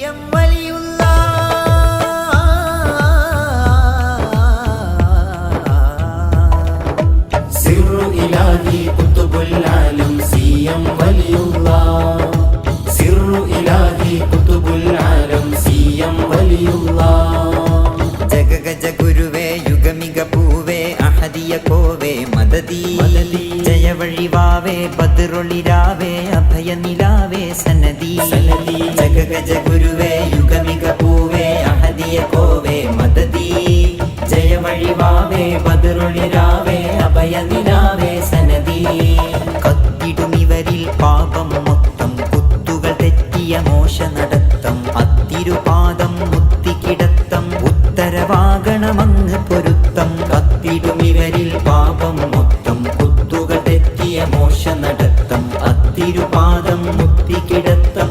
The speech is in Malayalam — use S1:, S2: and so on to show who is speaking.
S1: എം വലിയുള്ള
S2: ഇലാഹി കുത്തുബുല്ലാലും സി എം വലിയുള്ള. സിറു ഇലാഹി കുത്തുബുല്ലാലും സി എം വലിയുള്ള.
S1: ജഗഗജ ഗുരുവേ യുഗമിക പൂവ കോവേ മദതി ജയവഴിവാവേ ബദറൊളിരാവേ അഭയ നിലാവേ സനദി. ജഗഗജ ഗുരുവേ യുഗമിക പൂവേ അഹദിയ കോവേ മദതി ജയവഴിവാവേ ബദറൊളിരാവേ അഭയ നിലാവേ സനദി കത്തിടുമിവരിൽ പാപം മൊത്തം കുത്തുകൾ തെറ്റിയ മോശ നടത്തം അത്തിരുപാദം മുത്തിക്കിടത്തം ഉത്തരവാകണമെന്ന് പൊരുത്തം. തെറ്റിയ മോശ നടത്തം അത്തിരുപാദം മുത്തിക്കിടത്തം